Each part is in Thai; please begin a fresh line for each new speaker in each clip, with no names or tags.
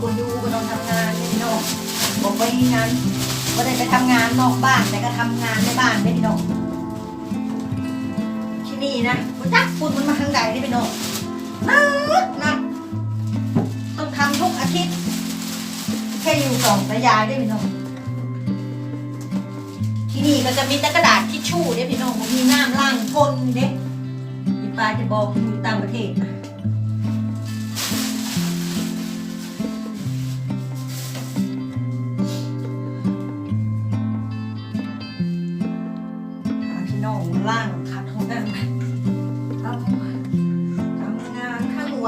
ก็อยู่ก็ต้องทำงานนี่เนาะบอกไว้นั้นก็ได้ไปทำงานนอกบ้านแต่ก็ทำงานในบ้านได้พี่น้องที่นี่นะคุณจักฝุ่มันมาทางใดนี่พี่น้องนักนัต้องทำทุกอาทิตย์แค่อยู่สองระยะได้พี่น้องที่นี่ก็จะมีต่กระดาษทิชชู่เนี่ยพี่น้องมีน้ำล่างคนเนี่ยป้าจะบอกอยู่ต่างประเทศ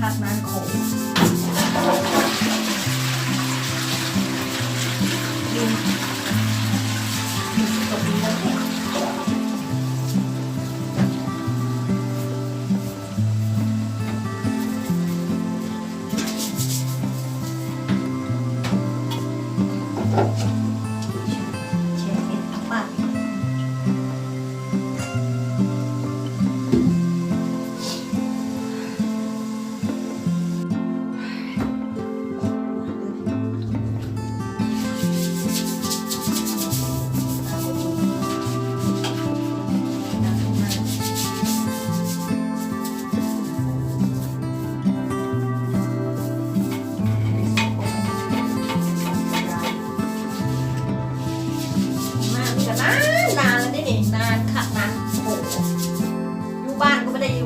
พักนาน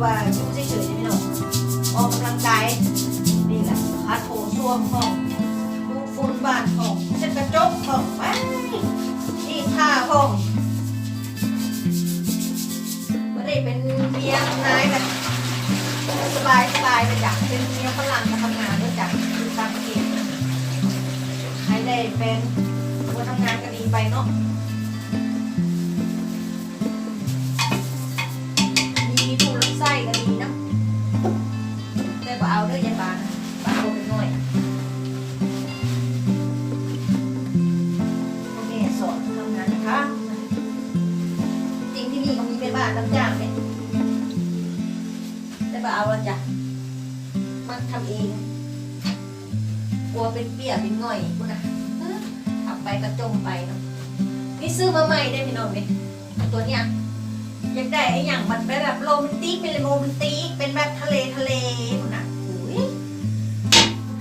บ้านก็ไม่ได้ว่าอยู่เฉยๆนี่เนาะออกกำลังกายนี่แหละพัดโถส้วมห้องดูฝุ่นบ้านห้องเช็ดกระจกห้องไปนี่ท่าห้องไม่ได้เป็นเมียนายแบบสบายสบายไปจากเป็นเมียฝรั่งมาทำงานด้วยจากอยู่ต่างประเทศใครได้เป็นคนทำงานก็ดีไปเนาะ รับจ้างเนี่ยแต่ก็เอาละจ้ะมันทำเอง กลัวเป็นเปี้ยเป็นง่อยกูนะทำไปก็จมไปเนาะนี่ซื้อมาใหม่ได้พี่น้องเนี่ยตัวเนี้ยอยากได้ไอ้อย่างมันเป็นแบบโรแมนติกเป็นโรแมนติกเป็นแบบทะเลทะเลนู่นะ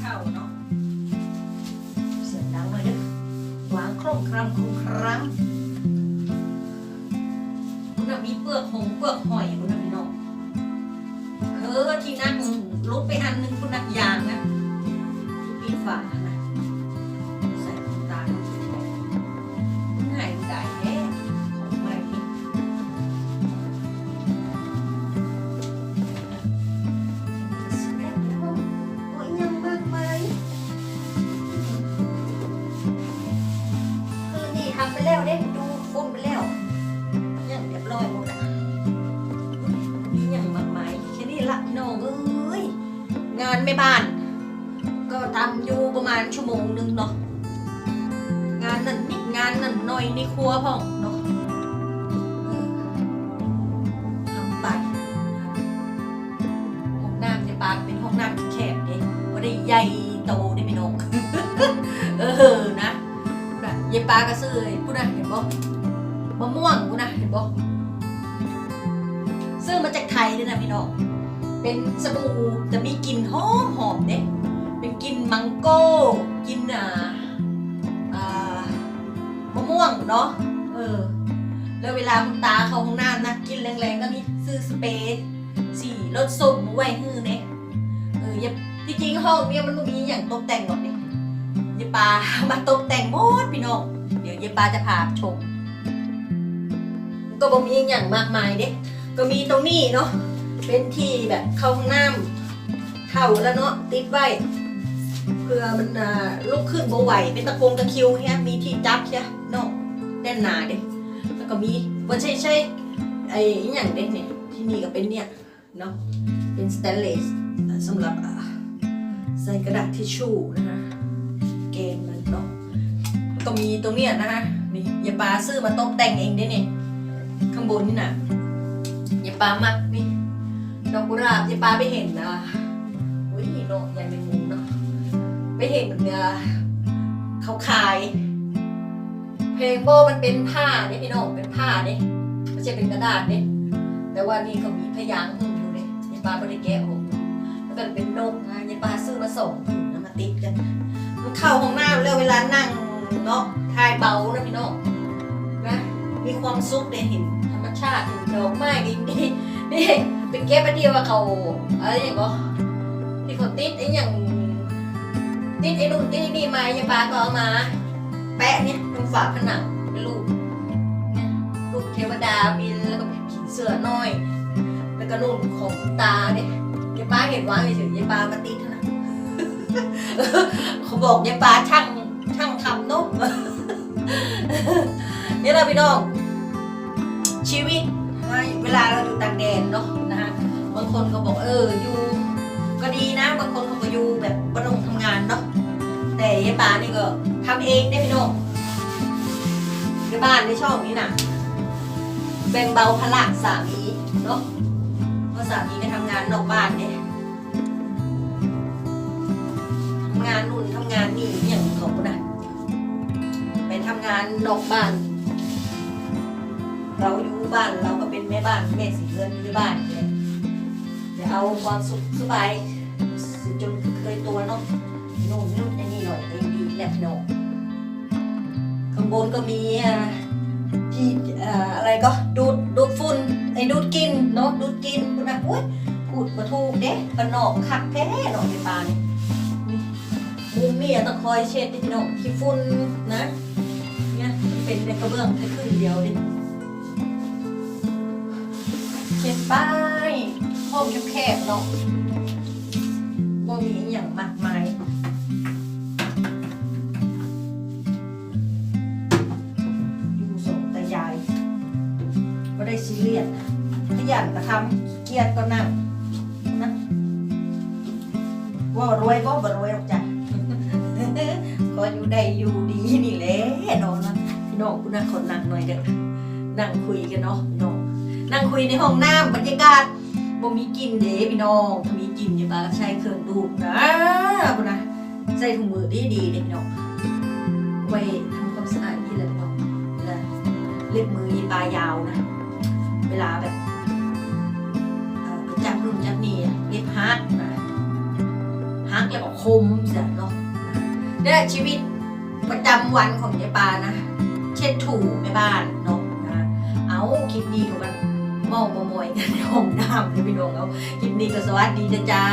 เข้าเนาะเสียงดังเลยเด้อวางครงครังโครงครัง น่ะมีเปลือกหงส์เปลือกหอยคุณน่ะพี่น้องเออที่นั่งลุกไปอันหนึงคุณน่ะยางนะที่ปิดฝานะใส่ตาลง่ายได้แท้ของใหม่นี่โอ้ยยังมากมายคือนี่ทำไปแล้วเด้ งานไม่บ้าน ก็ทำอยู่ประมาณชั่วโมงหนึงเนาะงานนั่นนิดงานนั่นหน่อยในครัวพ่องเนาะทำไปห้องน้ำในปากเป็นห้องน้ำแคบเด้บ่ได้ใหญ่โตได้ไม่นงเออนะพูนะยายปลาก็ซื้อพูดนะเห็นบ่มะม่วงพูดนะเห็นบ่ซื้อมาจากไทยด้วยนะพี่น้อง เป็นสบู่จะมีกลิ่นหอมหอมเด้เป็นกลิ่นมังโก้กลิ่นอ่าอ่ามะม่วงเนาะเออแล้วเวลาคุณตาเขาห้องน้ำนะกลินแรงๆก็มีซื้อสเปรย์สีรถส้มไว้ฮือเนี่ยเอออย่าที่จริงห้องเนี่ยมันมีอย่างตกแต่งหรอกเนี่ยยายปามาตกแต่งหมดพี่น้องเดี๋ยวยายปาจะพาชม ก็บ่มีอย่างมากมายเด้ก็มีตรงนี้เนาะ เป็นที่แบบเข้าห้องน้ำเท่าแล้วเนาะติดไว้เพื่อมันลุกขึ้นบ่ไหวเป็นตะโกงตะคิวเฮียมีที่จับเฮียเนาะแน่นหนาเด้แล้วก็มีบ่ใช่ใช่ไอ้อย่างเด้เนี่ยที่นี่ก็เป็นเนี่ยเนาะเป็นสแตนเลสสำหรับใส่กระดาษทิชชู่นะคะเกมมันเนาะแล้วก็มีตรงเนี้ยนะคะนี่ยาปลาซื้อมาตกแต่งเองเด้เนี่ยข้างบนนี่น่ะยาปลามัก ดอกกุหลาบที่ป้าไปเห็นนะอุ้ยโนกใหญ่เป็นมุมเนาะไปเห็นเนื้อเขาขาย เพลงโบมันเป็นผ้าเนี่ยพี่น้องเป็นผ้าเนี่ยไม่ใช่เป็นกระดาษเนี่ยแต่ว่านี่เขามีพยางค์หุ่นอยู่เนี่ยยายปาไม่ได้แกะออกแล้วก็เป็นนกนะยายปาซื้อมาส่งถึงแล้วมาติดกันมันเข้าห้องน้ำแล้วเวลานั่งเนาะทายเบานะพี่น้องนะมีความสุขได้เห็นธรรมชาติเห็นดอกไม้ดีดีๆนี่ เป็นเก็บอันเดียวว่าเขาอะไรอย่างก็ที่เขาติดไอ้อย่างติดไอ้นู่นติดไอ้นี่มายายปาก็เอามา แปะเนี่ยตรงฝาผนังเป็นรูปเนี่ยรูปเทวดาบินแล้วก็ผีเสือน้อย แล้วก็นู่นของตาเนี่ยยายปาเห็นว่างเฉยยายปามาติดเท่านั้นเขาบอกยายปาช่างช่างทำเนาะนี่เราพี่น้องชีวิตเวลาเราอยู่ต่างแดนเนาะ คนก็บอกเอออยู่ก็ดีนะบางคนเขาก็อยู่แบบบ่ต้องทำงานเนาะแต่ยายปานี่ก็ทำเองได้พี่น้องในบ้านในช่องนี้น่ะ แบ่งเบาภาระสามีเนาะเพราะสามีไปทำงานนอกบ้านเนี่ยทำงานนู่นทำงานนี่อย่างเขานะไปทำงานนอกบ้าน เราอยู่บ้านเราก็เป็นแม่บ้านแม่สีเรือนอยู่ในบ้านเนี่ย เอาความสุขสบายจนเคยตัวเนาะโน่นนู่นอันนี้หน่อยก็ยังดีแหละพี่น้องข้างบนก็มีอ่าที่อ่าอะไรก็ดูดดูดฝุ่นไอ้ดูดกินเนาะดูดกินพูดนะอุ้ยพูดมาถูกเด้ปนนอกคักแท้หน่อยในปลานี่นี่มุมนี่อะต้องคอยเช็ดพี่น้องขี้ฝุ่นนะเนี่ยมันเป็นในกระเบื้องแค่ครึ่งเดียวดิเขียนป้า ห้องแคบๆเนาะบ่มีอย่างมากมายอยู่สองแต่ยายก็ได้ซีเรียสขยันก็ทำเกียดก็นั่งนะว่ารวยก็บ่รวยหรอกจ้ะก็อยู่ได้อยู่ดีนี่แหละเน้องนะพี่น้องคุณนั่งคนนั่งหน่อยเด้อนั่งคุยกันเนาะพี่น้องนั่งคุยในห้องน้ำบรรยากาศ บ่มีกลิ่นเด้พี่น้องถ้ามีกลิ่นอย่ามาใช้เครื่องดูดนะพุ่นะใส่ถุงมือดีดีเด้พี่น้องไว้ทำความสะอาดนี่แหละพี่น้องเวลาเล็บมือยีปลายาวนะ เวลาแบบจับนู่นจับนี่เล็บฮักนะฮักแล้วก็คมเสียเนาะเนี่ยชีวิตประจำวันของยายปานะ เช็ดถูแม่บ้านเนาะนะเอาคลิปนี้ก็มัน เมองมามอยกันในห้องน้ำเลยพี่น้องเอาคลิปนี้ก็สวัสดีจ้าจ้า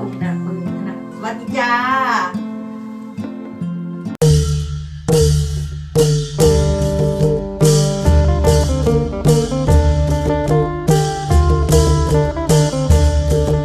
อุ่นหนักมือนะสวัสดีจ้า